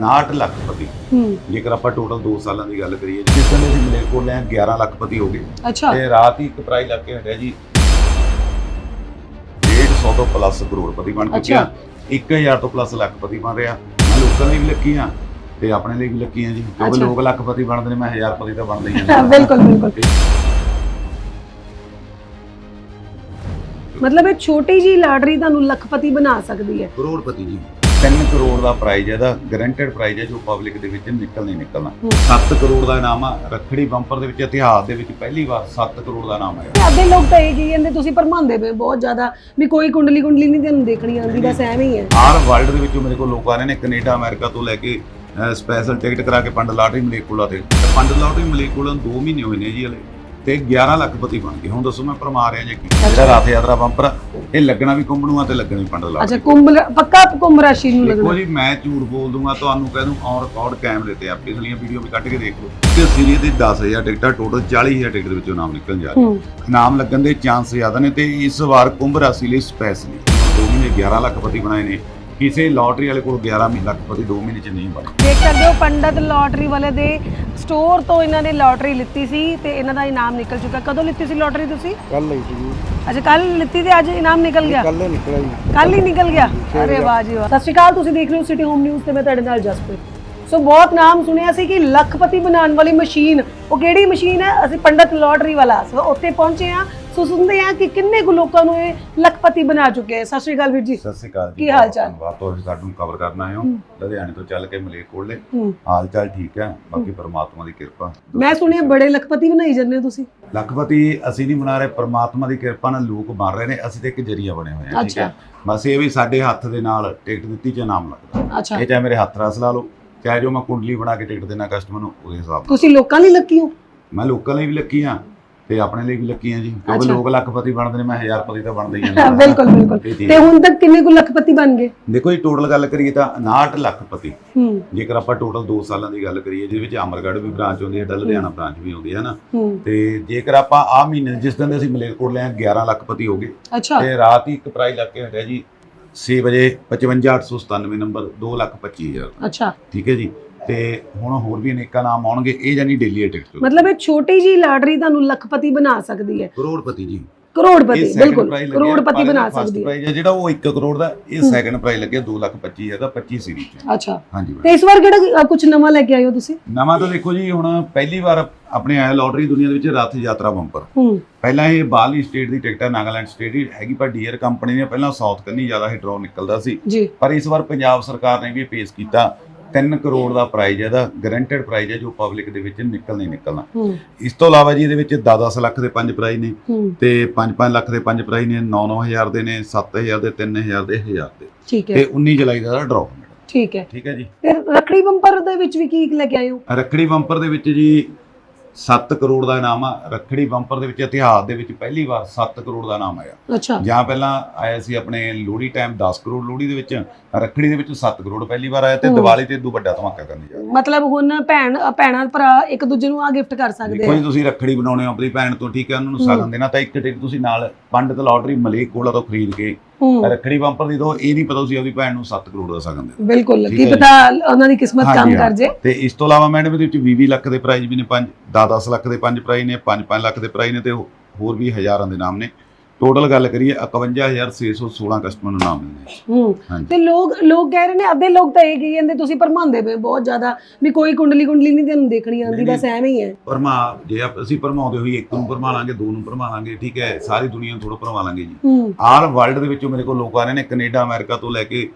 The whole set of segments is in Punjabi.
59 ਲੱਖਪਤੀ ਹੂੰ। ਜੇਕਰ ਆਪਾਂ ਟੋਟਲ 2 ਸਾਲਾਂ ਦੀ ਗੱਲ ਕਰੀਏ ਜਿਸ ਸਮੇਂ ਅਸੀਂ ਮਲੇਰਕੋਟਲੇ ਆ 11 ਲੱਖਪਤੀ ਹੋ ਗਏ। ਤੇ ਰਾਤ ਹੀ ਇੱਕ ਪ੍ਰਾਈਜ਼ ਲੱਗ ਕੇ ਹਟਿਆ ਜੀ। 150 ਤੋਂ ਪਲੱਸ ਕਰੋੜਪਤੀ ਬਣ ਚੁੱਕਿਆ। 1000 ਤੋਂ ਪਲੱਸ ਲੱਖਪਤੀ ਬਣ ਰਿਹਾ। ਲੋਕਾਂ ਲਈ ਵੀ ਲੱਕੀ ਆ ਤੇ ਆਪਣੇ ਲਈ ਵੀ ਲੱਕੀ ਆ ਜੀ। ਕਿਉਂਕਿ। ਲੋਕ ਲੱਖਪਤੀ ਬਣਦੇ ਨੇ ਮੈਂ ਹਜ਼ਾਰਪਤੀ ਤਾਂ ਬਣਦਾ ਹੀ ਆ ਬਿਲਕੁਲ ਬਿਲਕੁਲ। ਮਤਲਬ ਇਹ ਛੋਟੀ ਜੀ ਲਾਟਰੀ ਤੁਹਾਨੂੰ ਲੱਖਪਤੀ ਬਣਾ ਸਕਦੀ ਹੈ। ਕਰੋੜਪਤੀ ਜੀ। 3 ਕਰੋੜ ਦਾ ਪ੍ਰਾਈਜ਼ ਹੈ ਇਹਦਾ ਗਰੰਟਡ ਪ੍ਰਾਈਜ਼ ਹੈ ਜੋ ਪਬਲਿਕ ਦੇ ਵਿੱਚ ਨਿਕਲ ਨਹੀਂ ਨਿਕਲਣਾ। ਹੂੰ। 7 ਕਰੋੜ ਦਾ ਇਨਾਮ ਆ ਰੱਖੜੀ ਬੰਪਰ ਦੇ ਵਿੱਚ ਇਤਿਹਾਸ ਦੇ ਵਿੱਚ ਪਹਿਲੀ ਵਾਰ 7 ਕਰੋੜ ਦਾ ਇਨਾਮ ਆਇਆ। ਅੱਧੇ ਲੋਕ ਤਾਂ ਇਹ ਕੀ ਕਹਿੰਦੇ ਤੁਸੀਂ ਭਰਮਾਉਂਦੇ ਪਏ ਬਹੁਤ ਜ਼ਿਆਦਾ ਵੀ ਕੋਈ ਕੁੰਡਲੀ ਕੁੰਡਲੀ ਨਹੀਂ ਤੁਹਾਨੂੰ ਦੇਖਣੀ ਆਉਂਦੀ ਬਸ ਐਵੇਂ ਹੀ ਹੈ। ਆਲ ਵਰਲਡ ਦੇ ਵਿੱਚੋਂ ਮੇਰੇ ਕੋਲ ਲੋਕ ਆ ਰਹੇ ਨੇ ਕੈਨੇਡਾ ਅਮਰੀਕਾ ਤੋਂ ਲੈ ਕੇ ਸਪੈਸ਼ਲ ਟਿਕਟ ਕਰਾ ਕੇ ਪੰਡ ਲਾਟਰੀ ਮਲੇਕੋਲਾ ਤੇ। ਪੰਡ ਲਾਟਰੀ ਮਲੇਕੋਲਾ ਨੂੰ 2 ਮਹੀਨੇ ਹੋਏ ਨੇ ਜੀ ਹਲੇ। ਤੇ 11 ਲੱਖਪਤੀ ਬਣ ਗਏ। ਹੁਣ ਦੱਸੋ ਮੈਂ ਪਰਮਾ ਰਿਹਾ ਜੀ ਕੀ? ਜਿਹੜਾ ਰਾਥ ਯਾਤਰਾ ਬੰਪਰ ਇਹ ਲੱਗਣਾ ਵੀ ਕੁੰਭ ਨੂੰ ਆ ਤੇ ਲੱਗਣਾ ਵੀ ਪੰਡ ਅੱਛਾ ਕੁੰਭ ਪੱਕਾ ਕੁੰਭ ਰਾਸ਼ੀ ਨੂੰ ਦੇਖੋ ਲੱਗਣਾ ਜੀ ਮੈਂ ਝੂਠ ਬੋਲ ਦੂੰਗਾ ਤੁਹਾਨੂੰ ਕਹਿ ਦੂੰ ਔਨ ਰਿਕਾਰਡ ਕੈਮਰੇ ਤੇ ਆ ਪਿਛਲੀਆਂ ਵੀਡੀਓ ਵੀ ਕੱਢ ਕੇ ਦੇਖ ਲਓ। ਤੇ ਸੀਰੀਜ਼ ਦੇ 10000 ਟਿਕਟਾਂ ਟੋਟਲ 40000 ਟਿਕਟ ਦੇ ਵਿੱਚੋਂ ਨਾਮ ਨਿਕਲਣ ਜਾ ਰਹੇ ਨਾਮ ਲੱਗਣ ਦੇ ਚਾਂਸ ਜ਼ਿਆਦਾ ਨੇ ਤੇ ਇਸ ਵਾਰ ਕੁੰਭ ਰਾਸ਼ੀ ਲਈ ਸਪੈਸ਼ਲੀ ਦੋ ਮਹੀਨੇ 11 ਲੱਖਪਤੀ ਬਣਾਏ ਨੇ। ਕਿਸੇ ਲਾਟਰੀ ਵਾਲੇ ਕੋਲ 11 ਮਹੀਨੇ ਲੱਖਪਤੀ ਦੋ ਮਹੀਨੇ ਚ ਨਹੀਂ ਬਣੇ। ਦੇਖ ਸਕਦੇ ਹੋ ਪੰਡਤ ਲਾਟਰੀ ਵਾਲੇ ਦੇ ਸਟੋਰ ਤੋਂ ਇਹਨਾਂ ਨੇ ਲਾਟਰੀ ਲਿੱਤੀ ਸੀ ਤੇ ਇਹਨਾਂ ਦਾ ਇਨਾਮ ਨਿਕਲ ਚੁੱਕਾ। ਕਦੋਂ ਲਿੱਤੀ ਸੀ ਲਾਟਰੀ ਤੁਸੀਂ? ਕੱਲ ਲਈ ਸੀ ਜੀ। ਅੱਛਾ ਕੱਲ ਲਿੱਤੀ ਤੇ ਅੱਜ ਇਨਾਮ ਨਿਕਲ ਗਿਆ? ਕੱਲ ਨਿਕਲਿਆ ਜੀ। ਕੱਲ ਹੀ ਨਿਕਲ ਗਿਆ? ਅਰੇ ਵਾਹ ਜੀ ਵਾਹ। ਸਤਿ ਸ਼੍ਰੀ ਅਕਾਲ ਤੁਸੀਂ ਦੇਖ ਰਹੇ ਹੋ ਸਿਟੀ ਹੋਮ ਨਿਊਜ਼ ਤੇ ਮੈਂ ਤੁਹਾਡੇ ਨਾਲ ਜਸਪ੍ਰੀਤ। ਸੋ ਬਹੁਤ ਨਾਮ ਸੁਣਿਆ ਸੀ ਕਿ ਲੱਖਪਤੀ ਬਣਾਉਣ ਵਾਲੀ ਮਸ਼ੀਨ ਉਹ ਕਿਹੜੀ ਮਸ਼ੀਨ ਹੈ? ਅਸੀਂ ਪੰਡਤ ਲਾਟਰੀ ਵਾਲਾ ਸੋ ਉੱਥੇ ਪਹੁੰਚੇ ਆ ਸੋ ਸੁਣਦੇ ਆ ਕਿ ਕਿੰਨੇ ਕੁ ਲੋਕਾਂ ਨੂੰ ਇਹ ਲੱਖਪਤੀ ਬਣਾ ਚੁੱਕੇ ਹੈ ਸਤਿ ਸ਼੍ਰੀ ਅਕਾਲ ਵੀਰ ਜੀ। ਸਤਿ ਸ਼੍ਰੀ ਅਕਾਲ ਜੀ ਕੀ ਹਾਲ ਚਾਲ? ਧੰਨਵਾਦ। ਤੁਸੀਂ ਸਾਨੂੰ ਕਵਰ ਕਰਨ ਆਏ ਹੋ। ਲੁਧਿਆਣੇ ਤੋਂ ਚੱਲ ਕੇ ਮਲੇਰਕੋਟਲੇ ਹੂੰ। ਹਾਲ ਚਾਲ ਠੀਕ ਹੈ? ਬਾਕੀ ਪਰਮਾਤਮਾ ਦੀ ਕਿਰਪਾ। ਮੈਂ ਸੁਣਿਆ ਬੜੇ ਲੱਖਪਤੀ ਬਣਾਈ ਜਾਂਦੇ ਹੋ ਤੁਸੀਂ। ਲੱਖਪਤੀ ਅਸੀਂ ਨਹੀਂ ਬਣਾ ਰਹੇ ਪਰਮਾਤਮਾ ਦੀ ਕਿਰਪਾ ਨਾਲ ਲੋਕ ਬਣ ਰਹੇ ਨੇ। ਅਸੀਂ ਤੇ ਇੱਕ ਜਰੀਆ ਬਣੇ ਹੋਏ ਹਾਂ ਠੀਕ ਅੱਛਾ। ਹੈ ਬਸ ਇਹ ਵੀ ਸਾਡੇ ਹੱਥ ਦੇ ਨਾਲ ਟਿਕਟ ਦਿੱਤੀ ਚ ਨਾਮ ਲੱਗਦਾ। ਅੱਛਾ। ਇਹ ਚਾਹੇ ਮੇਰੇ ਹੱਥ ਰਸ ਲਾ ਲਓ ਚਾਹੇ ਜੋ ਮੈਂ ਕੁੰਡਲੀ ਬਣਾ ਕੇ ਟਿਕਟ ਦੇਣਾ ਕਸਟਮਰ ਨੂੰ ਉਹਦੇ ਹਿਸਾਬ ਨਾਲ। ਤੁਸੀਂ ਲੋਕਾਂ ਲਈ ਲੱਕੀ ਹੋ? ਮੈਂ ਲੋਕਾਂ ਲਈ ਵੀ ਲੱਕੀ ਹਾਂ। ਤੇ ਆਪਣੇ ਲਈ ਵੀ ਲੱਕੀ ਹਾਂ ਜੀ ਕਿਉਂਕਿ। ਲੋਕ ਲੱਖਪਤੀ ਬਣਦੇ ਨੇ ਮੈਂ ਹਜ਼ਾਰਪਤੀ ਤਾਂ ਬਣਦਾ ਹੀ ਹਾਂ ਬਿਲਕੁਲ ਬਿਲਕੁਲ। ਤੇ ਹੁਣ ਤੱਕ ਕਿੰਨੇ ਕੁ ਲੱਖਪਤੀ ਬਣ ਗਏ? ਦੇਖੋ ਜੀ ਟੋਟਲ ਗੱਲ ਕਰੀਏ ਤਾਂ 59 ਲੱਖਪਤੀ। ਜੇਕਰ ਆਪਾਂ ਟੋਟਲ 2 ਸਾਲਾਂ ਦੀ ਗੱਲ ਕਰੀਏ ਜਿਹਦੇ ਵਿੱਚ ਅਮਰਗੜ੍ਹ ਵੀ ਬ੍ਰਾਂਚ ਆਉਂਦੀ ਹੈ ਤਾਂ ਲੁਧਿਆਣਾ ਬ੍ਰਾਂਚ ਵੀ ਆਉਂਦੀ ਹੈ ਨਾ ਤੇ ਜੇਕਰ ਆਪਾਂ ਆ ਮਹੀਨੇ ਜਿਸ ਦਿਨ ਅਸੀਂ ਮਲੇਰਕੋਟਲੇ ਆ 11 ਲੱਖਪਤੀ ਹੋ ਗਏ। ਤੇ ਰਾਤ ਹੀ ਇੱਕ ਪ੍ਰਾਈਜ਼ ਲੱਗ ਕੇ ਹਟਿਆ ਜੀ 6 ਵਜੇ 55897 ਨੰਬਰ 225000 ਅੱਛਾ। ਠੀਕ ਹੈ ਜੀ? ਤੇ ਹੁਣ ਹੋਰ ਵੀ ਅਨੇਕਾਂ ਨਾਮ ਆਉਣਗੇ ਇਹ ਜਾਨੀ ਡੇਲੀ ਟਿਕਟ ਮਤਲਬ ਇਹ ਛੋਟੀ ਜੀ ਲਾਟਰੀ ਤੁਹਾਨੂੰ ਲੱਖਪਤੀ ਬਣਾ ਸਕਦੀ ਹੈ। ਕਰੋੜਪਤੀ ਜੀ। ਕਰੋੜਪਤੀ ਬਿਲਕੁਲ ਕਰੋੜਪਤੀ ਬਣਾ ਸਕਦੀ ਹੈ। ਜਿਹੜਾ ਉਹ 1 ਕਰੋੜ ਦਾ ਇਹ ਸੈਕੰਡ ਪ੍ਰਾਈਜ਼ ਲੱਗਿਆ 2,25,000 ਦਾ 25 ਸੀਰੀਜ਼ ਚ। ਅੱਛਾ। ਹਾਂਜੀ ਤੇ ਇਸ ਵਾਰ ਕਿਹੜਾ ਕੁਝ ਨਵਾਂ ਲੈ ਕੇ ਆਏ ਹੋ ਤੁਸੀਂ? ਨਵਾਂ ਤਾਂ ਦੇਖੋ ਜੀ ਹੁਣ ਪਹਿਲੀ ਵਾਰ ਆਪਣੇ ਆਇਆ ਲੋਟਰੀ ਦੁਨੀਆ ਦੇ ਵਿੱਚ ਰੱਥ ਯਾਤਰਾ ਬੰਪਰ। ਪਹਿਲਾਂ ਇਹ ਬਾਲੀ ਸਟੇਟ ਦੀ ਟਿਕਟ ਨਾਗਾਲੈਂਡ ਸਟੇਟ ਦੀ ਹੈਗੀ ਪਰ ਡੀਅਰ ਕੰਪਨੀ ਨੇ ਪਹਿਲਾਂ ਸਾਊਥ ਕੰਨੀ ਜ਼ਿਆਦਾ ਹੀ ਡਰਾਅ ਨਿਕਲਦਾ ਸੀ। ਪਰ ਇਸ ਵਾਰ ਪੰਜਾਬ ਸਰਕਾਰ ਨੇ ਵੀ ਪੇਸ਼ ਕੀਤਾ। 3 ਕਰੋੜ ਦਾ ਪ੍ਰਾਈਜ਼ ਹੈ ਇਹਦਾ ਗਰੰਟਡ ਪ੍ਰਾਈਜ਼ ਹੈ ਜੋ ਪਬਲਿਕ ਦੇ ਵਿੱਚ ਨਿਕਲ ਨਹੀਂ ਨਿਕਲਣਾ। ਇਸ ਤੋਂ ਇਲਾਵਾ ਜੀ ਇਹਦੇ ਵਿੱਚ 10-10 ਲੱਖ ਦੇ ਪੰਜ ਪ੍ਰਾਈਜ਼ ਨੇ ਤੇ 5-5 ਲੱਖ ਦੇ ਪੰਜ ਪ੍ਰਾਈਜ਼ ਨੇ 9-9000 ਦੇ ਨੇ 7000 ਦੇ 3000 ਦੇ 1000 ਦੇ। ਠੀਕ ਤੇ ਹੈ 19 ਜੁਲਾਈ ਦਾ ਡਰਾਅ ਠੀਕ ਹੈ। ਠੀਕ ਹੈ ਜੀ। ਤੇ ਰੱਖੜੀ ਬੰਪਰ ਦੇ ਵਿੱਚ ਵੀ ਕੀ ਲੈ ਕੇ ਆਏ ਹੋ? ਰੱਖੜੀ ਬੰਪਰ ਦੇ ਵਿੱਚ ਜੀ 7 ਕਰੋੜ ਦਾ ਇਨਾਮ ਆ। ਰੱਖੜੀ ਬੰਪਰ ਦੇ ਵਿੱਚ ਇਤਿਹਾਸ ਦੇ ਵਿੱਚ ਪਹਿਲੀ ਵਾਰ 7 ਕਰੋੜ ਦਾ ਇਨਾਮ ਆਇਆ। ਅੱਛਾ। ਜਾਂ ਪਹਿਲਾਂ ਆਇਆ ਸੀ ਆਪਣੇ ਲੋਹੜੀ ਟਾਈਮ 10 ਕਰੋੜ ਲੋਹੜੀ ਦੇ ਵਿੱਚ ਰੱਖੜੀ ਦੇ ਵਿੱਚ 7 ਕਰੋੜ ਪਹਿਲੀ ਵਾਰ ਆਇਆ ਤੇ। ਦੀਵਾਲੀ ਤੇ ਇਦੋਂ ਵੱਡਾ ਧਮਾਕਾ ਕਰਨ ਜਾ ਰਿਹਾ। ਮਤਲਬ ਹੁਣ ਭੈਣ ਭੈਣਾਂ ਭਰਾ ਇੱਕ ਦੂਜੇ ਨੂੰ ਆ ਗਿਫਟ ਕਰ ਸਕਦੇ ਆ ਜੀ ਤੁਸੀਂ ਰੱਖੜੀ ਬਣਾਉਣੇ ਹੋ ਆਪਣੀ ਭੈਣ ਤੋਂ ਠੀਕ ਹੈ ਉਹਨਾਂ ਨੂੰ ਸਗਨ ਦੇਣਾ ਤਾਂ ਇੱਕ ਟਿਕਟ ਤੁਸੀਂ ਨਾਲ ਪੰਡਤ ਲਾਟਰੀ ਮਲੇਕ ਕੋਲਾ ਤੋਂ ਖਰੀਦ ਕੇ ਰੱਖੜੀ ਬੰਪਰ ਦੀ ਦੋ ਇਹ ਨਹੀਂ ਪਤਾ ਤੁਸੀਂ ਆਪਣੀ ਭੈਣ ਨੂੰ 7 ਕਰੋੜ ਦਾ ਸਗਨ ਦੇ ਬਿਲਕੁਲ ਕੀ। ਪਤਾ ਉਹਨਾਂ ਦੀ ਕਿਸਮਤ ਕੰਮ ਕਰ। ਜੇ ਤੇ ਇਸ ਤੋਂ ਇਲਾਵਾ ਮੈਡਮ ਇਹਦੇ ਵਿੱਚ 20 ਲੱਖ ਦੇ ਪ੍ਰਾਈਜ਼ ਵੀ ਨੇ 5 10 ਲੱਖ ਦੇ ਪੰਜ ਪ੍ਰਾਈਜ਼ ਨੇ 5-5 ਲੱਖ ਦੇ ਪ੍ਰਾਈਜ਼ ਨੇ ਤੇ ਹੋਰ ਵੀ ਹਜ਼ਾਰਾਂ ਦੇ ਨਾਮ ਨੇ ਟੋਟਲ ਗੱਲ ਕਰੀਏ 51616 ਕਸਟਮਰ ਨੂੰ ਨਾਮ ਮਿਲਦੇ। ਹੂੰ ਹਾਂਜੀ। ਤੇ ਲੋਕ ਲੋਕ ਕਹਿ ਰਹੇ ਨੇ ਅੱਧੇ ਲੋਕ ਤਾਂ ਇਹ ਕੀ ਕਹਿੰਦੇ ਤੁਸੀਂ ਭਰਮਾਉਂਦੇ ਪਏ ਹੋ ਬਹੁਤ ਜ਼ਿਆਦਾ ਵੀ ਕੋਈ ਕੁੰਡਲੀ ਕੁੰਡਲੀ ਨਹੀਂ ਤੁਹਾਨੂੰ ਦੇਖਣੀ ਆਉਂਦੀ ਨਹੀਂ, ਬਸ ਐਵੇਂ ਹੀ ਹੈ। ਪਰਮਾ ਜੇ ਆਪ- ਅਸੀਂ ਭਰਮਾਉਂਦੇ ਹੋਈ ਇੱਕ ਨੂੰ ਭਰਮਾ ਲਾਂਗੇ ਦੋ ਨੂੰ ਭਰਮਾ ਲਾਂਗੇ ਠੀਕ ਹੈ ਸਾਰੀ ਦੁਨੀਆ ਨੂੰ ਥੋੜਾ ਭਰਮਾ ਲਾਂਗੇ ਜੀ। ਹੂੰ। ਆਲ ਵਰਲਡ ਦੇ ਵਿੱਚੋਂ ਮੇਰੇ ਕੋਲ ਲੋਕ ਆ ਰਹੇ ਨੇ ਕੈਨੇਡਾ ਅਮਰੀਕਾ ਤੋਂ ਲੈ ਕੇ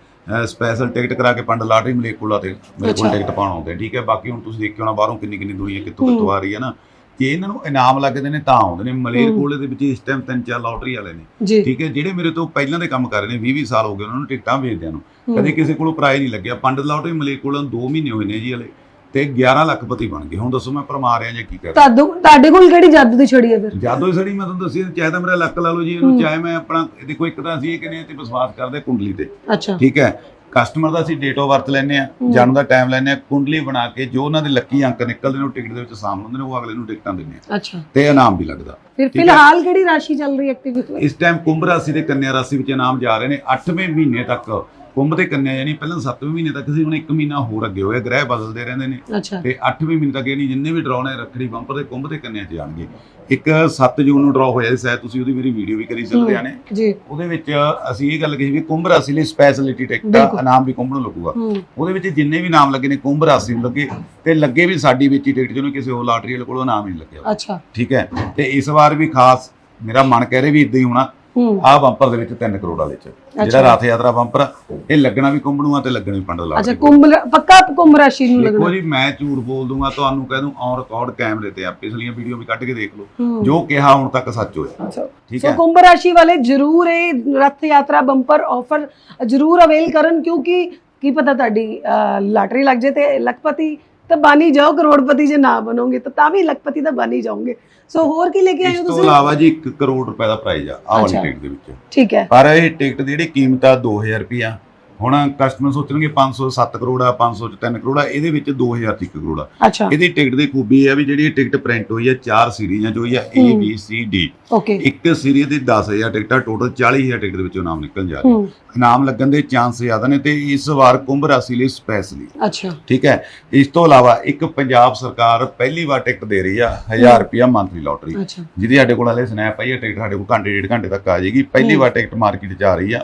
ਸਪੈਸ਼ਲ ਟਿਕਟ ਕਰਾ ਕੇ ਪੰਡ ਲਾਟਰੀ ਮਲੇਕੋਲਾ ਤੇ ਮੇਰੇ ਕੋਲ ਅੱਛਾ। ਟਿਕਟ ਪਾਉਣ ਆਉਂਦੇ ਠੀਕ ਹੈ ਬਾਕੀ ਹੁਣ ਤੁਸੀਂ ਦੇਖਿਓ ਨਾ ਬਾਹਰੋਂ ਕਿੰਨੀ ਕਿੰਨੀ ਦੁਨੀਆ ਕਿੱਥੋਂ ਕਿੱਥੋਂ ਆ ਰਹੀ ਹੈ ਨਾ। ਜੇ ਇਹਨਾਂ ਨੂੰ ਇਨਾਮ ਲੱਗਦੇ ਨੇ ਤਾਂ ਆਉਂਦੇ ਨੇ। ਮਲੇਰਕੋਲੇ ਦੇ ਵਿੱਚ ਇਸ ਟਾਈਮ ਤਿੰਨ ਚਾਰ ਲਾਟਰੀ ਵਾਲੇ ਨੇ। ਠੀਕ ਹੈ ਜਿਹੜੇ ਮੇਰੇ ਤੋਂ ਪਹਿਲਾਂ ਦੇ ਕੰਮ ਕਰ ਰਹੇ ਨੇ 20 20 ਸਾਲ ਹੋ ਗਏ ਉਹਨਾਂ ਨੂੰ ਟਿਕਟਾਂ ਵੇਚਦਿਆਂ ਨੂੰ। ਕਦੇ ਕਿਸੇ ਕੋਲੋਂ ਪ੍ਰਾਈਜ਼ ਨਹੀਂ ਲੱਗਿਆ। ਪੰਡ ਲਾਟਰੀ ਮਲੇਰਕੋਲੇ ਨੂੰ 2 ਮਹੀਨੇ ਹੋਏ ਨੇ ਜੀ ਹਲੇ ਤੇ 11 ਲੱਖਪਤੀ ਬਣ ਗਏ। ਹੁਣ ਦੱਸੋ ਮੈਂ ਪਰਮਾ ਰਿਹਾ ਜਾਂ ਕੀ ਕਰਾਂ? ਤੁਹਾਨੂੰ ਤੁਹਾਡੇ ਕੋਲ ਕਿਹੜੀ ਜਾਦੂ ਦੀ ਛੜੀ ਹੈ ਫਿਰ? ਜਾਦੋ ਸੜੀ ਮੈਂ ਤੁਹਾਨੂੰ ਦੱਸੀ ਚਾਹੇ ਤਾਂ ਮੇਰਾ ਲੱਕ ਲਾ ਲਓ ਜੀ ਇਹਨੂੰ ਚਾਹੇ ਮੈਂ ਆਪਣਾ ਦੇਖੋ ਇੱਕ ਤਾਂ ਅਸੀਂ ਇਹ ਕਹਿੰਦੇ ਤੇ ਵਿਸ਼ਵਾਸ ਕਰਦੇ ਕੁੰਡਲੀ ਤੇ। ਅੱਛਾ। ਠੀਕ ਹੈ ਕਸਟਮਰ ਦਾ ਅਸੀਂ ਡੇਟ ਆਫ ਬਰਥ ਲੈਨੇ ਆ ਜਨਮ ਦਾ ਟਾਈਮ ਲੈਨੇ ਆ ਕੁੰਡਲੀ ਬਣਾ ਕੇ ਜੋ ਉਹਨਾਂ ਦੇ ਲੱਕੀ ਅੰਕ ਨਿਕਲਦੇ ਨੇ ਉਹ ਟਿਕਟ ਦੇ ਵਿੱਚ ਸ਼ਾਮਲ ਹੁੰਦੇ ਨੇ ਉਹ ਅਗਲੇ ਨੂੰ ਟਿਕਟਾਂ ਦਿੰਦੇ ਆ ਅੱਛਾ। ਤੇ ਇਨਾਮ ਵੀ ਲੱਗਦਾ। ਫਿਰ। ਫਿਲਹਾਲ ਕਿਹੜੀ ਰਾਸ਼ੀ ਚੱਲ ਰਹੀ ਐਕਟਿਵ ਇਸ ਟਾਈਮ ਕੁੰਭ ਰਾਸ਼ੀ ਤੇ ਕੰਨਿਆ ਰਾਸ਼ੀ ਵਿੱਚ ਇਨਾਮ ਜਾ ਰਹੇ ਨੇ 8ਵੇਂ ਮਹੀਨੇ ਤੱਕ ਕੁੰਭ ਤੇ ਕੰਨਿਆ ਯਾਨੀ ਪਹਿਲਾਂ 7ਵੇਂ ਮਹੀਨੇ ਤੱਕ ਸੀ ਹੁਣ 1 ਮਹੀਨਾ ਹੋਰ ਅੱਗੇ ਹੋਇਆ ਗ੍ਰਹਿ ਬਦਲਦੇ ਰਹਿੰਦੇ ਨੇ। ਅੱਛਾ। ਤੇ 8ਵੇਂ ਮਹੀਨੇ ਤੱਕ ਯਾਨੀ ਜਿੰਨੇ ਵੀ ਡਰਾਅ ਨੇ ਰੱਖੜੀ ਬੰਪਰ ਦੇ ਕੁੰਭ ਤੇ ਕੰਨਿਆ 'ਚ ਜਾਣਗੇ। ਇੱਕ 7 ਜੂਨ ਨੂੰ ਡਰਾਅ ਹੋਇਆ ਸੀ ਸ਼ਾਇਦ ਤੁਸੀਂ ਉਹਦੀ ਮੇਰੀ ਵੀਡੀਓ ਵੀ ਕਰੀ ਹਮ। ਲੁਧਿਆਣੇ। ਜੀ। ਉਹਦੇ ਵਿੱਚ ਅਸੀਂ ਇਹ ਗੱਲ ਕਹੀ ਵੀ ਕੁੰਭ ਰਾਸ਼ੀ ਲਈ ਸਪੈਸ਼ਲਿਟੀ ਟਿਕਟ। ਦਾ ਇਨਾਮ ਵੀ ਕੁੰਭ ਨੂੰ ਲੱਗੂਗਾ। ਉਹਦੇ ਵਿੱਚ ਜਿੰਨੇ ਵੀ ਨਾਮ ਲੱਗੇ ਨੇ ਕੁੰਭ ਰਾਸ਼ੀ ਨੂੰ ਲੱਗੇ ਤੇ ਲੱਗੇ ਵੀ ਸਾਡੀ ਵਿੱਚ ਹੀ ਟਿਕਟ ਜਿਹਨੂੰ ਕਿਸੇ ਹੋਰ ਲਾਟਰੀ ਵਾਲੇ ਕੋਲੋਂ ਨਾਮ ਨਹੀਂ ਲੱਗਿਆ। ਅੱਛਾ। ਠੀਕ ਹੈ? ਤੇ ਇਸ ਵਾਰ ਵੀ ਖਾਸ ਮੇਰਾ ਮਨ ਕਹਿ ਰਿਹਾ ਵੀ ਇਦਾਂ ਹੀ ਹੋਣਾ। ਆਹ ਬੰਪਰ ਦੇ ਵਿੱਚ 3 ਕਰੋੜ ਵਾਲੇ ਚ। ਜਿਹੜਾ ਰਥ ਯਾਤਰਾ ਬੰਪਰ ਇਹ ਲੱਗਣਾ ਵੀ ਕੁੰਭ ਨੂੰ ਆ ਤੇ ਲੱਗਣਾ ਵੀ ਪੰਡਤ ਅੱਛਾ ਕੁੰਭ ਪੱਕਾ ਕੁੰਭ ਰਾਸ਼ੀ ਨੂੰ ਦੇਖੋ ਲੱਗਣਾ ਜੀ ਮੈਂ ਝੂਠ ਬੋਲ ਦੂੰਗਾ ਤੁਹਾਨੂੰ ਕਹਿ ਦੂੰ ਔਨ ਰਿਕਾਰਡ ਕੈਮਰੇ ਤੇ ਆ ਪਿਛਲੀਆਂ ਵੀਡੀਓ ਵੀ ਕੱਢ ਕੇ ਦੇਖ ਲਓ। ਜੋ ਕਿਹਾ ਹੁਣ ਤੱਕ ਸੱਚ ਹੋਇਆ। ਅੱਛਾ। ਠੀਕ ਸੋ ਹੈ? ਕੁੰਭ ਰਾਸ਼ੀ ਵਾਲੇ ਜਰੂਰ ਇਹ ਰੱਥ ਯਾਤਰਾ ਬੰਪਰ ਆਫਰ ਜਰੂਰ ਅਵੇਲ ਕਰਨ ਕਿਉਂਕਿ ਕੀ ਪਤਾ ਤੁਹਾਡੀ ਲਾਟਰੀ ਲੱਗ ਜੇ ਤੇ ਲੱਖਪਤੀ ਤਾਂ ਹੀ ਜਾਓ ਕਰੋੜਪਤੀ ਜੇ ਨਾ ਬਣੋਗੇ ਤਾਂ ਤਾਂ ਵੀ ਲੱਖਪਤੀ ਤਾਂ ਬਣ ਹੀ ਜਾਓਗੇ। ਸੋ ਹੋਰ ਕੀ ਲੈ ਕੇ ਆਏ ਇਸ ਹੋ ਤੋਂ ਤੁਸੀਂ? ਇਲਾਵਾ ਜੀ 1 ਕਰੋੜ ਰੁਪਏ ਦਾ ਪ੍ਰਾਈਜ਼ ਆ ਆਹ ਵਾਲੀ ਅੱਛਾ। ਟਿਕਟ ਦੇ ਵਿੱਚ। ਠੀਕ ਹੈ। ਪਰ ਇਹ ਟਿਕਟ ਦੀ ਜਿਹੜੀ ਕੀਮਤ ਆ 2000 ਰੁਪਿਆ ਹੁਣ ਕਸਟਮਰ ਸੋਚਣਗੇ 500 7 ਕਰੋੜ ਆ 500 ਚ 3 ਕਰੋੜ ਆ ਇਹਦੇ ਵਿੱਚ 2000 ਚ 1 ਕਰੋੜ ਆ। ਅੱਛਾ। ਇਹਦੀ ਟਿਕਟ ਦੀ ਖੂਬੀ ਆ ਵੀ ਜਿਹੜੀ ਟਿਕਟ ਪ੍ਰਿੰਟ ਹੋਈ ਆ ਚਾਰ ਸੀਰੀਜ਼ਾਂ ਚ ਹੋਈ ਆ A ਹੂੰ। B C D ਓਕੇ ਇੱਕ ਸੀਰੀਜ਼ ਦੀ 10000 ਟਿਕਟਾਂ ਟੋਟਲ 40000 ਟਿਕਟ ਦੇ ਵਿੱਚੋਂ ਨਾਮ ਨਿਕਲ ਜਾ ਰਹੇ। ਹੂੰ। ਨਾਮ ਲੱਗਣ ਦੇ ਚਾਂਸ ਜ਼ਿਆਦਾ ਨੇ ਤੇ ਇਸ ਵਾਰ ਕੁੰਭ ਰਾਸ਼ੀ ਲਈ ਸਪੈਸ਼ਲੀ ਅੱਛਾ। ਠੀਕ ਹੈ? ਇਸ ਤੋਂ ਇਲਾਵਾ ਇੱਕ ਪੰਜਾਬ ਸਰਕਾਰ ਪਹਿਲੀ ਵਾਰ ਟਿਕਟ ਦੇ ਰਹੀ ਆ 1000 ਰੁਪਿਆ ਮੰਥਲੀ ਲੋਟਰੀ ਜਿਹਦੀ ਸਾਡੇ ਕੋਲ ਹਲੇ ਸਨੈਪ ਆਈ ਹੈ ਟਿਕਟ ਸਾਡੇ ਕੋਲ ਘੰਟੇ ਡੇਢ ਘੰਟੇ ਤੱਕ ਆ ਜਾਏਗੀ। ਪਹਿਲੀ ਹੂੰ। ਵਾਰ ਟਿਕਟ ਮਾਰਕੀਟ 'ਚ ਆ ਰਹੀ ਆ।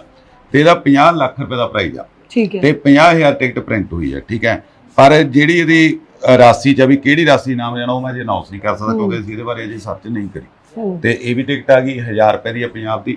ਤੇ ਇਹਦਾ 50 ਲੱਖ ਰੁਪਏ ਦਾ ਪ੍ਰਾਈਜ਼ ਆ। ਠੀਕ ਹੈ। ਤੇ 50000 ਟਿਕਟ ਪ੍ਰਿੰਟ ਹੋਈ ਹੈ ਠੀਕ ਹੈ। ਪਰ ਜਿਹੜੀ ਇਹਦੀ ਰਾਸ਼ੀ ਚ ਵੀ ਕਿਹੜੀ ਰਾਸ਼ੀ ਨਾਮ ਜਾਣਾ ਉਹ ਮੈਂ ਜੇ ਅਨਾਉਂਸ ਨਹੀਂ ਕਰ ਸਕਦਾ। ਕਿਉਂਕਿ ਅਸੀਂ ਇਹਦੇ ਬਾਰੇ ਅਜੇ ਸਰਚ ਨਹੀਂ ਕਰੀ। ਤੇ ਇਹ ਵੀ ਟਿਕਟ ਆ ਗਈ 1000 ਰੁਪਏ ਦੀ ਆ ਪੰਜਾਬ ਦੀ।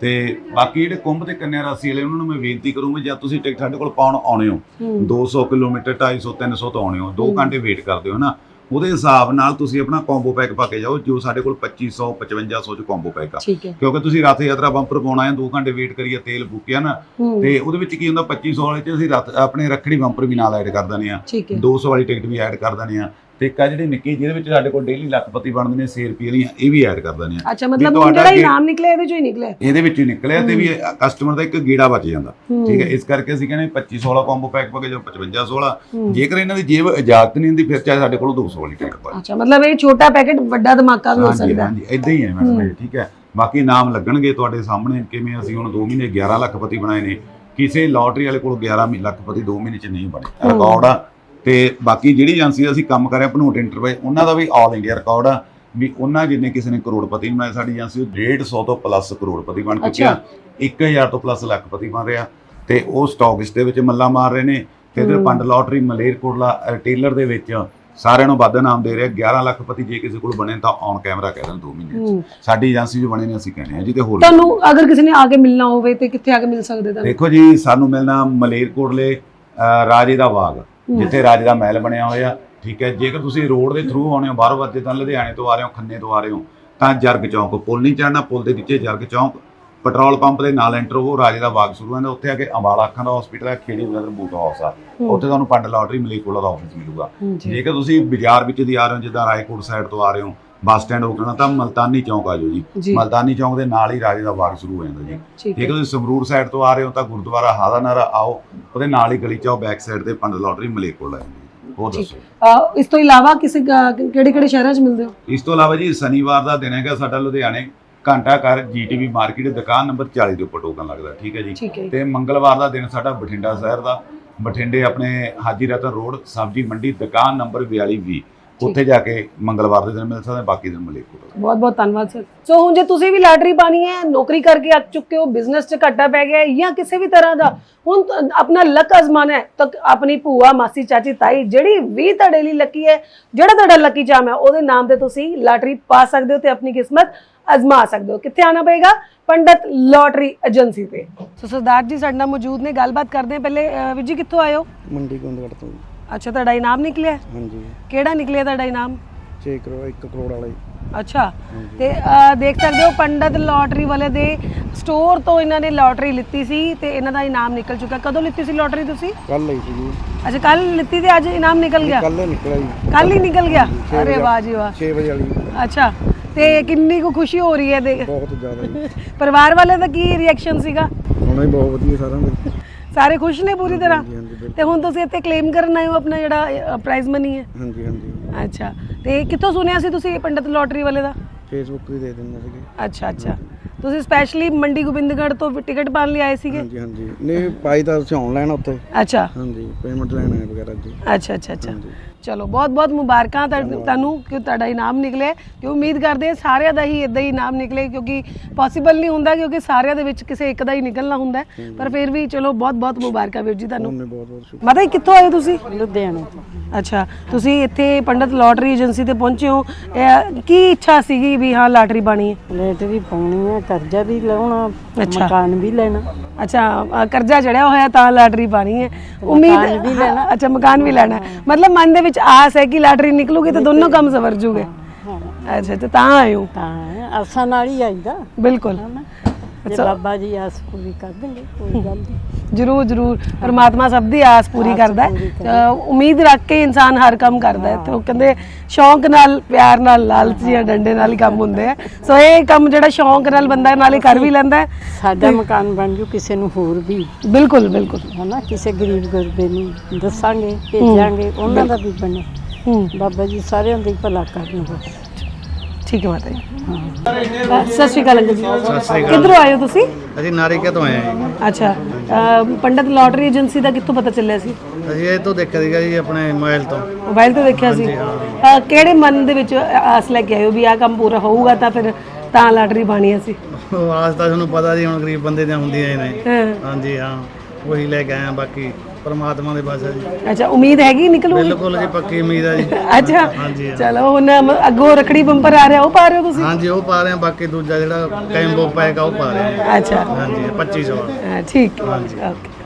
ਤੇ ਬਾਕੀ ਜਿਹੜੇ ਕੁੰਭ ਤੇ ਕੰਨਿਆ ਰਾਸ਼ੀ ਵਾਲੇ ਉਹਨਾਂ ਨੂੰ ਮੈਂ ਬੇਨਤੀ ਕਰੂੰਗਾ ਜਦ ਤੁਸੀਂ ਟਿਕਟ ਸਾਡੇ ਕੋਲ ਪਾਉਣ ਆਉਣੇ ਹੋ। ਹੂੰ। 200 ਕਿਲੋਮੀਟਰ 250 300 ਤੋਂ ਆਉਣੇ ਹੋ। 2 ਹੂੰ। ਘੰਟੇ ਵੇਟ ਕਰਦੇ ਹੋ ਨਾ ਉਹਦੇ ਹਿਸਾਬ ਨਾਲ ਤੁਸੀਂ ਆਪਣਾ ਕੰਬੋ ਪੈਕ ਪਾ ਕੇ ਜਾਓ ਜੋ ਸਾਡੇ ਕੋਲ 2500 5500 ਚ ਕੰਬੋ ਪੈਕ ਆ। ਠੀਕ ਹੈ। ਕਿਉਂਕਿ ਤੁਸੀਂ ਰਥ ਯਾਤਰਾ ਬੰਪਰ ਪਾਉਣਾ ਹੈ 2 ਘੰਟੇ ਵੇਟ ਕਰੀਏ ਤੇਲ ਫੂਕਿਆ ਨਾ ਤੇ ਉਹਦੇ ਵਿੱਚ ਕੀ ਹੁੰਦਾ 2500 ਵਾਲੇ ਚ ਅਸੀਂ ਆਪਣੇ ਰੱਖੜੀ ਬੰਪਰ ਵੀ ਨਾਲ ਐਡ ਕਰ ਦਿੰਦੇ ਆ। ਠੀਕ ਹੈ। 200 ਵਾਲੀ ਟਿਕਟ ਵੀ ਐਡ ਕਰ ਦਿੰਦੇ ਆ। ਤੇ ਇੱਕ ਆ ਜਿਹੜੀ ਨਿੱਕੀ ਜਿਹਦੇ ਵਿੱਚ ਸਾਡੇ ਕੋਲ ਡੇਲੀ ਲੱਖਪਤੀ ਬਣਦੇ ਨੇ 6 ਰੁਪਏ ਵਾਲੀਆਂ ਇਹ ਵੀ ਐਡ ਕਰ ਦਿੰਦੇ ਆ। ਅੱਛਾ ਮਤਲਬ ਜਿਹੜਾ ਇਨਾਮ ਨਿਕਲਿਆ ਇਹਦੇ ਚੋਂ ਹੀ ਨਿਕਲਿਆ? ਇਹਦੇ ਵਿੱਚ ਹੀ ਨਿਕਲਿਆ ਤੇ ਵੀ ਕਸਟਮਰ ਦਾ ਇੱਕ ਗੀੜਾ ਬਚ ਜਾਂਦਾ। ਠੀਕ ਹੈ ਇਸ ਕਰਕੇ ਅਸੀਂ ਕਹਿੰਦੇ 2500 ਵਾਲਾ ਕੰਬੋ ਪੈਕ ਪਾ ਕੇ ਜੋ 5500 ਵਾਲਾ ਹੂੰ। ਜੇਕਰ ਇਹਨਾਂ ਦੀ ਜੇਬ ਇਜਾਜ਼ਤ ਨਹੀਂ ਹੁੰਦੀ ਫਿਰ ਚਾਹੇ ਸਾਡੇ ਕੋਲ 200 ਵਾਲੀ ਟਿਕਟ ਪਾਏ ਅੱਛਾ ਮਤਲਬ ਇਹ ਛੋਟਾ ਪੈਕੇਟ ਵੱਡਾ ਧਮਾਕਾ ਵੀ ਹੋ ਸਕਦਾ। ਹੈ ਹਾਂਜੀ ਇਦਾਂ ਹੀ ਹੈ ਮੈਡਮ ਠੀਕ ਹੈ। ਬਾਕੀ ਨਾਮ ਲੱਗਣਗੇ ਤੁਹਾਡੇ ਸਾਹਮਣੇ ਕਿਵੇਂ ਅਸੀਂ ਹੁਣ 2 ਮਹੀਨੇ 11 ਲੱਖਪਤੀ ਬਣਾਏ ਨੇ ਕਿਸੇ ਲਾਟਰੀ ਵਾਲੇ ਕੋਲ 11 ਮਹੀ- ਲੱਖਪਤੀ 2 ਮਹੀਨੇ ਚ ਨਹੀਂ ਬਣੇ। ਰਿਕਾਰਡ ਆ। ਤੇ ਬਾਕੀ ਜਿਹੜੀ ਏਜੰਸੀ ਅਸੀਂ ਕੰਮ ਕਰ ਰਹੇ ਹਾਂ ਭਨੋਟ ਇੰਟਰਵਾਈ ਉਹਨਾਂ ਦਾ ਵੀ ਆਲ ਇੰਡੀਆ ਰਿਕਾਰਡ ਆ ਵੀ ਉਹਨਾਂ ਜਿੰਨੇ ਕਿਸੇ ਨੇ ਕਰੋੜਪਤੀ ਬਣਾਏ ਸਾਡੀ ਏਜੰਸੀ ਉਹ 150 ਤੋਂ ਪਲੱਸ ਕਰੋੜਪਤੀ ਬਣ ਚੁੱਕੀ ਆ। 1000 ਤੋਂ ਪਲੱਸ ਲੱਖਪਤੀ ਬਣ ਰਿਹਾ। ਤੇ ਉਹ ਸਟਾਕ ਇਸ ਦੇ ਵਿੱਚ ਮੱਲਾ ਮਾਰ ਰਹੇ ਨੇ। ਤੇ ਇਧਰ। ਪੰਡ ਲਾਟਰੀ ਮਲੇਰਕੋਟਲਾ ਰਿਟੇਲਰ ਦੇ ਵਿੱਚ ਸਾਰਿਆਂ ਨੂੰ ਵੱਧ ਨਾਮ ਦੇ ਰਿਹਾ। 11 ਲੱਖਪਤੀ ਜੇ ਕਿਸੇ ਕੋਲ ਬਣੇ ਤਾਂ ਔਨ ਕੈਮਰਾ ਕਹਿ ਦੇਣ 2 ਮਹੀਨੇ ਸਾਡੀ ਏਜੰਸੀ 'ਚ ਬਣੇ ਨੇ ਅਸੀਂ ਕਹਿੰਦੇ ਆ ਜੀ ਤੇ ਹੋਰ। ਤੁਹਾਨੂੰ ਅਗਰ ਕਿਸੇ ਨੇ ਆ ਕੇ ਮਿਲਣਾ ਹੋਵੇ ਤੇ ਕਿੱਥੇ ਆ ਕੇ ਮਿਲ ਸਕਦੇ ਤੁਹਾਨੂੰ? ਦੇਖੋ ਜੀ ਸਾਨੂੰ ਮਿਲਣਾ ਮਲੇਰਕੋਟਲੇ ਰਾਜੇ ਦਾ ਬਾਗ। ਜਿੱਥੇ ਰਾਜੇ ਦਾ ਮਹਿਲ ਬਣਿਆ ਹੋਇਆ ਠੀਕ ਹੈ ਜੇਕਰ ਤੁਸੀਂ ਰੋਡ ਦੇ ਥਰੂ ਆਉਣੇ ਹੋ ਬਾਹਰੋਂ ਵੱਜੇ ਤਾਂ ਲੁਧਿਆਣੇ ਤੋਂ ਆ ਰਹੇ ਹੋ ਖੰਨੇ ਤੋਂ ਆ ਰਹੇ ਹੋ ਤਾਂ ਜਰਗ ਚੌਂਕ ਪੁਲ ਨਹੀਂ ਚੜਨਾ ਪੁਲ ਦੇ ਨੀਚੇ ਜਰਗ ਚੌਂਕ ਪੈਟਰੋਲ ਪੰਪ ਦੇ ਨਾਲ ਐਂਟਰ ਹੋਵੋ ਰਾਜੇ ਦਾ ਬਾਗ ਸ਼ੁਰੂ ਹੁੰਦਾ ਉੱਥੇ ਆ ਕੇ ਅੰਬਾਲਾ ਅੱਖਾਂ ਦਾ ਹਸਪੀਟਲ ਹੈ ਖੇੜੀ ਬ੍ਰਦਰ ਬੂਟ ਹਾਊਸ ਆ। ਹੂੰ। ਉੱਥੇ ਤੁਹਾਨੂੰ ਪੰਡ ਲਾਟਰੀ ਮਲੇਰਕੋਟਲਾ ਦਾ ਆਫਿਸ ਮਿਲੂਗਾ। ਹੂੰ ਜੇਕਰ ਤੁਸੀਂ ਬਾਜ਼ਾਰ ਵਿੱਚ ਦੀ ਆ ਰਹੇ ਹੋ ਜਿੱਦਾਂ ਰਾਏਕੋਟ ਸਾਈਡ ਤੋਂ ਆ ਰਹੇ ਹੋ ਬੱਸ ਸਟੈਂਡ ਰੁਕਣਾ ਤਾਂ ਮਲਤਾਨੀ ਚੌਂਕ ਆ ਜਾਓ ਜੀ। ਜੀ। ਮਲਤਾਨੀ ਚੌਂਕ ਦੇ ਨਾਲ ਹੀ ਰਾਜੇ ਦਾ ਬਾਗ ਸ਼ੁਰੂ ਹੋ ਜਾਂਦਾ ਜੀ। ਠੀਕ ਹੈ। ਜੇਕਰ ਤੁਸੀਂ ਸੰਗਰੂਰ ਸਾਈਡ ਤੋਂ ਆ ਰਹੇ ਹੋ ਤਾਂ ਗੁਰਦੁਆਰਾ ਹਾਦਾ ਨਾਰਾ ਆਓ ਉਹਦੇ ਨਾਲ ਹੀ ਗਲੀ ਚਾਓ ਬੈਕ ਸਾਈਡ ਤੇ ਪੰਡ ਲਾਟਰੀ ਮਲੇਕੋਲ ਆ ਜਾਂਦੀ ਹੈ ਹੋਰ ਠੀਕ। ਦੱਸੋ। ਇਸ ਤੋਂ ਇਲਾਵਾ ਕਿਸੇ ਕਿਹੜੇ ਕਿਹੜੇ ਸ਼ਹਿਰਾਂ 'ਚ ਮਿਲਦੇ ਹੋ? ਇਸ ਤੋਂ ਇਲਾਵਾ ਜੀ ਸ਼ਨੀਵਾਰ ਦਾ ਦਿਨ ਹੈਗਾ ਸਾਡਾ ਲੁਧਿਆਣੇ ਘੰਟਾ ਘਰ ਜੀਟੀਵੀ ਮਾਰਕੀਟ ਦੁਕਾਨ ਨੰਬਰ 40 ਦੇ ਉੱਪਰ ਟੋਕਨ ਲੱਗਦਾ ਠੀਕ ਹੈ ਜੀ। ਤੇ ਮੰਗਲਵਾਰ ਦਾ ਦਿਨ ਸਾਡਾ ਬਠਿੰਡਾ ਸ਼ਹਿਰ ਦਾ ਬਠਿੰਡੇ ਆਪਣੇ ਹਾਜੀ ਰਤਨ ਰੋਡ ਸਬਜ਼ੀ ਮੰਡੀ ਦੁਕਾਨ ਨੰਬਰ 4220 ਉੱਥੇ ਜਾ ਕੇ ਮੰਗਲਵਾਰ ਦੇ ਦਿਨ ਮਿਲ ਸਕਦੇ ਬਾਕੀ ਦਿਨ ਮਲੇਕੋਲ ਬਹੁਤ ਬਹੁਤ ਧੰਨਵਾਦ ਸਰ। ਸੋ ਹੁਣ ਜੇ ਤੁਸੀਂ ਵੀ ਲਾਟਰੀ ਪਾਣੀ ਹੈ ਨੌਕਰੀ ਕਰਕੇ ਅੱਕ ਚੁੱਕੇ ਹੋ ਬਿਜ਼ਨਸ 'ਚ ਘਾਟਾ ਪੈ ਗਿਆ ਹੈ ਜਾਂ ਕਿਸੇ ਵੀ ਤਰ੍ਹਾਂ ਦਾ ਹੁਣ ਤਾਂ ਆਪਣਾ ਲੱਕ ਅਜ਼ਮਾਨਾ ਹੈ ਤਾਂ ਆਪਣੀ ਭੂਆ ਮਾਸੀ ਚਾਚੀ ਤਾਈ ਜਿਹੜੀ ਵੀ ਤੁਹਾਡੇ ਲਈ ਲੱਕੀ ਹੈ ਜਿਹੜਾ ਤੁਹਾਡਾ ਲੱਕੀ ਚਾਮ ਹੈ ਉਹਦੇ ਨਾਮ ਤੇ ਤੁਸੀਂ ਲਾਟਰੀ ਪਾ ਸਕਦੇ ਹੋ ਤੇ ਆਪਣੀ ਕਿਸਮਤ ਅਜ਼ਮਾ ਸਕਦੇ ਹੋ। ਕਿੱਥੇ ਆਣਾ ਪਏਗਾ? ਪੰਡਤ ਲੋਟਰੀ ਏਜੰਸੀ ਤੇ। ਸੋ ਸਰਦਾਰ ਜੀ ਸਾਡੇ ਨਾਲ ਮੌਜੂਦ ਨੇ ਗੱਲਬਾਤ ਕਰਦੇ ਹਾਂ। ਪਹਿਲੇ ਅਹ, ਵੀਰ ਜੀ ਕਿੱਥੋਂ ਆਏ ਹੋ? ਮੰਡੀ ਗੋਂਦਗੜ ਤੋਂ। ਜੀ। ਅੱਛਾ ਤੁਹਾਡਾ ਇਨਾਮ ਨਿਕਲਿਆ? ਹਾਂਜੀ। ਕਿਹੜਾ ਨਿਕਲਿਆ ਤੁਹਾਡਾ ਇਨਾਮ? 6 ਕਰੋੜ 1 ਕਰੋੜ ਵਾਲਾ ਜੀ ਅੱਛਾ ਤੇ ਦੇਖ ਸਕਦੇ ਹੋ ਪੰਡਤ ਲੋਟਰੀ ਵਾਲੇ ਦੇ ਸਟੋਰ ਤੋਂ ਇਹਨਾਂ ਨੇ ਲੋਟਰੀ ਲਿੱਤੀ ਸੀ ਤੇ ਇਹਨਾਂ ਦਾ ਇਨਾਮ ਨਿਕਲ ਚੁੱਕਾ। ਕਦੋਂ ਲਿੱਤੀ ਸੀ ਲੋਟਰੀ ਤੁਸੀਂ? ਕੱਲ ਲਈ ਸੀ ਜੀ ਅੱਛਾ ਕੱਲ ਲਿੱਤੀ ਤੇ ਅੱਜ ਇਨਾਮ ਨਿਕਲ ਗਿਆ? ਕੱਲ ਨਿਕਲਿਆ ਜੀ। ਕੱਲ ਹੀ ਨਿਕਲ ਗਿਆ? ਅਰੇ। ਵਾਹ ਜੀ ਵਾਹ। 6 ਵਜੇ ਵਾਲੀ। ਅੱਛਾ ਤੇ ਕਿੰਨੀ ਕੁ ਖੁਸ਼ੀ ਹੋ ਰਹੀ ਹੈ ਦੇਖ। ਬਹੁਤ ਜ਼ਿਆਦਾ ਜੀ। ਪਰਿਵਾਰ ਵਾਲੇ ਦਾ ਕੀ ਰਿਐਕਸ਼ਨ ਸੀਗਾ? ਹੁਣ ਹੀ ਬਹੁਤ ਵਧੀਆ ਸਾਰਿਆਂ ਦੇ। ਸਾਰੇ ਖੁਸ਼ ਨੇ ਪੂਰੀ ਤਰ੍ਹਾਂ। ਤੇ ਹੁਣ ਤੁਸੀਂ ਇੱਥੇ ਕਲੇਮ ਕਰਨ ਆਏ ਹੋ ਆਪਣਾ ਜਿਹੜਾ ਪ੍ਰਾਈਜ਼ ਮਨੀ ਹੈ? ਹਾਂਜੀ ਹਾਂਜੀ। ਅੱਛਾ। ਤੇ ਕਿੱਥੋਂ ਸੁਣਿਆ ਸੀ ਤੁਸੀਂ ਪੰਡਤ ਲੋਟਰੀ ਵਾਲੇ ਦਾ? ਫੇਸਬੁੱਕ ਵੀ ਦੇ ਦਿੰਦੇ ਸੀਗੇ। ਅੱਛਾ ਅੱਛਾ। ਤੁਸੀਂ ਸਪੈਸ਼ਲੀ ਮੰਡੀ ਗੋਬਿੰਦਗੜ੍ਹ ਤੋਂ ਟਿਕਟ ਪਾਣ ਲਈ ਆਏ ਸੀਗੇ? ਹਾਂਜੀ ਹਾਂਜੀ। ਨਹੀਂ ਪਾਈ ਤਾਂ ਅਸੀਂ ਆਨਲਾਈਨ ਉੱਥੇ। ਅੱਛਾ। ਹਾਂਜੀ ਪੇਮੈਂਟ ਲੈਣ ਆਏ ਵਗੈਰਾ ਜੀ। ਅੱਛਾ ਅੱਛਾ ਅੱਛਾ। ਚਲੋ ਬਹੁਤ ਬਹੁਤ ਮੁਬਾਰਕਾਂ ਤੁਹਾ- ਤੁਹਾਨੂੰ ਕਿ ਤੁਹਾਡਾ ਇਨਾਮ ਨਿਕਲੇ। ਕਿ ਉਮੀਦ ਕਰਦੇ ਹਾਂ ਸਾਰਿਆਂ ਦਾ ਹੀ ਇਦਾਂ ਹੀ ਇਨਾਮ ਨਿਕਲੇ ਕਿਉਂਕਿ ਪੋਸੀਬਲ ਨਹੀਂ ਹੁੰਦਾ ਕਿਉਂਕਿ ਸਾਰਿਆਂ ਦੇ ਵਿੱਚ ਕਿਸੇ ਇੱਕ ਦਾ ਹੀ ਨਿਕਲਣਾ ਹੁੰਦਾ। ਪਰ ਫਿਰ ਵੀ ਚਲੋ ਬਹੁਤ ਬਹੁਤ ਮੁਬਾਰਕਾਂ ਵੀਰ ਜੀ ਤੁਹਾਨੂੰ। ਬਹੁਤ ਬਹੁਤ ਮਾਤਾ ਜੀ ਕਿੱਥੋਂ ਆਏ ਤੁਸੀਂ? ਲੁਧਿਆਣੇ। ਤੋਂ ਅੱਛਾ ਤੁਸੀਂ ਇੱਥੇ ਪੰਡਤ ਲੋਟਰੀ ਏਜੰਸੀ ਤੇ ਪਹੁੰਚੇ ਹੋ। ਇਹ ਕੀ ਇੱਛਾ ਸੀਗੀ ਵੀ ਹਾਂ ਲਾਟਰੀ ਪਾਣੀ ਹੈ? ਪਾਉਣੀ ਹੈ ਕਰਜ਼ਾ ਵੀ ਲਾਉਣਾ ਅੱਛਾ। ਮਕਾਨ ਵੀ ਲੈਣਾ। ਅੱਛਾ ਅ, ਕਰਜ਼ਾ ਚੜਿਆ ਹੋਇਆ ਤਾਂ ਲਾਟਰੀ ਪਾਣੀ ਹੈ। ਉਮੀਦ ਵੀ ਲੈਣਾ। ਅੱਛਾ ਮਕਾਨ ਵੀ ਲੈਣਾ ਹੈ। ਮਤਲਬ ਮਨ ਦੇ ਵਿੱਚ ਆਸ ਹੈ ਕਿ ਲਾਟਰੀ ਨਿਕਲੂਗੀ ਤਾਂ ਦੋਨੋਂ ਕੰਮ ਸਵਰ ਜੂਗੇ। ਅੱਛਾ ਤੇ ਤਾਂ ਹੋ ਤਾਂ ਆਸਾਂ ਨਾਲ ਹੀ ਆਈਦਾ। ਬਿਲਕੁਲ। ਜੇ ਬਾਬਾ ਜੀ ਆਸ ਪੂਰੀ ਕਰ ਦੇਣਗੇ ਕੋਈ ਗੱਲ ਨਹੀਂ। ਜਰੂਰ ਜਰੂਰ। ਪਰਮਾਤਮਾ ਸਭ ਦੀ ਆਸ ਪੂਰੀ ਕਰਦਾ ਹੈ। ਉਮੀਦ ਰੱਖ ਕੇ ਇਨਸਾਨ ਹਰ ਕੰਮ ਕਰਦਾ ਹੈ। ਤੇ ਉਹ ਕਹਿੰਦੇ ਸ਼ੌਂਕ ਨਾਲ ਪਿਆਰ ਨਾਲ ਲਾਲਚ ਜਾਂ ਡੰਡੇ ਨਾਲ ਹੀ ਕੰਮ ਹੁੰਦੇ ਆ। ਸੋ ਇਹ ਕੰਮ ਜਿਹੜਾ ਸ਼ੌਂਕ ਨਾਲ ਬੰਦਾ ਨਾਲੇ ਕਰ ਵੀ ਲੈਂਦਾ ਹੈ। ਸਾਡਾ ਮਕਾਨ ਬਣ ਜੂ ਕਿਸੇ ਨੂੰ ਹੋਰ ਵੀ। ਬਿਲਕੁਲ ਬਿਲਕੁਲ। ਹਨਾ ਕਿਸੇ ਗਰੀਬ ਗੁਰਬੇ ਨੂੰ ਦੱਸਾਂਗੇ ਭੇਜਾਂਗੇ ਉਹਨਾਂ ਦਾ ਵੀ ਬਣੇ। ਹੂੰ। ਬਾਬਾ ਜੀ ਸਾਰਿਆਂ ਦਾ ਹੀ ਭਲਾ ਕਰਨ ਬਸ ਠੀਕ ਹੈ ਮਾਤਾ ਜੀ। ਸਤਿ ਸ਼੍ਰੀ ਅਕਾਲ ਅੰਕਲ ਜੀ। ਸਤਿ ਸ੍ਰੀ ਅਕਾਲ। ਕਿੱਧਰੋਂ ਆਏ ਹੋ ਤੁਸੀਂ? ਅਸੀਂ ਨਾਰਿਕਾ ਤੋਂ ਆਏ ਹਾਂ ਜੀ। ਅੱਛਾ। ਪੰਡਤ ਲੋਟਰੀ ਏਜੰਸੀ ਦਾ ਕਿੱਥੋਂ ਪਤਾ ਚੱਲਿਆ ਸੀ? ਅਸੀਂ ਇਹ ਤੋਂ ਦੇਖਿਆ ਸੀਗਾ ਜੀ ਆਪਣੇ ਮੋਬਾਈਲ ਤੋਂ। ਮੋਬਾਈਲ ਤੇ ਦੇਖਿਆ ਸੀ। ਕਿਹੜੇ ਮਨ ਦੇ ਵਿੱਚ ਆਸ ਲੈ ਕੇ ਆਏ ਹੋ ਵੀ ਆਹ ਕੰਮ ਪੂਰਾ ਹੋਊਗਾ ਤਾਂ ਫਿਰ ਤਾਂ ਲਾਟਰੀ ਸੀ ਉਹ ਆਸ ਤਾਂ ਤੁਹਾਨੂੰ ਪਤਾ ਜੀ ਹੁਣ ਗਰੀਬ ਬੰਦੇ ਦੀਆਂ ਹੁੰਦੀਆਂ ਹੀ ਨੇ। ਹਾਂ। ਹਾਂਜੀ ਹਾਂ। ਉਹੀ ਲੈ ਕੇ ਆਏ ਹਾਂ ਬਾਕੀ ਪਰਮਾਤਮਾ ਦੇ ਪਾਸੇ ਜੀ। ਅੱਛਾ ਉਮੀਦ ਹੈਗੀ ਨਿਕਲੂਗੀ? ਬਿਲਕੁਲ ਜੀ ਪੱਕੀ ਉਮੀਦ ਹੈ ਜੀ। ਅੱਛਾ ਹਾਂਜੀ ਹਾਂ। ਚਲੋ ਹੁਣ ਮ- ਅੱਗੋਂ ਰਖੜੀ ਬੰਪਰ ਆ ਰਿਹਾ ਉਹ ਪਾ ਰਹੇ ਹੋ ਤੁਸੀਂ? ਹਾਂਜੀ ਉਹ ਪਾ ਰਹੇ ਹਾਂ ਬਾਕੀ ਦੂਜਾ ਜਿਹੜਾ ਕੈਂਬੋ ਪੈਕ ਆ ਉਹ ਪਾ ਰਹੇ ਹਾਂ। ਅੱਛਾ। ਹਾਂਜੀ 2500 ਅ, ਠੀਕ ਓਕੇ।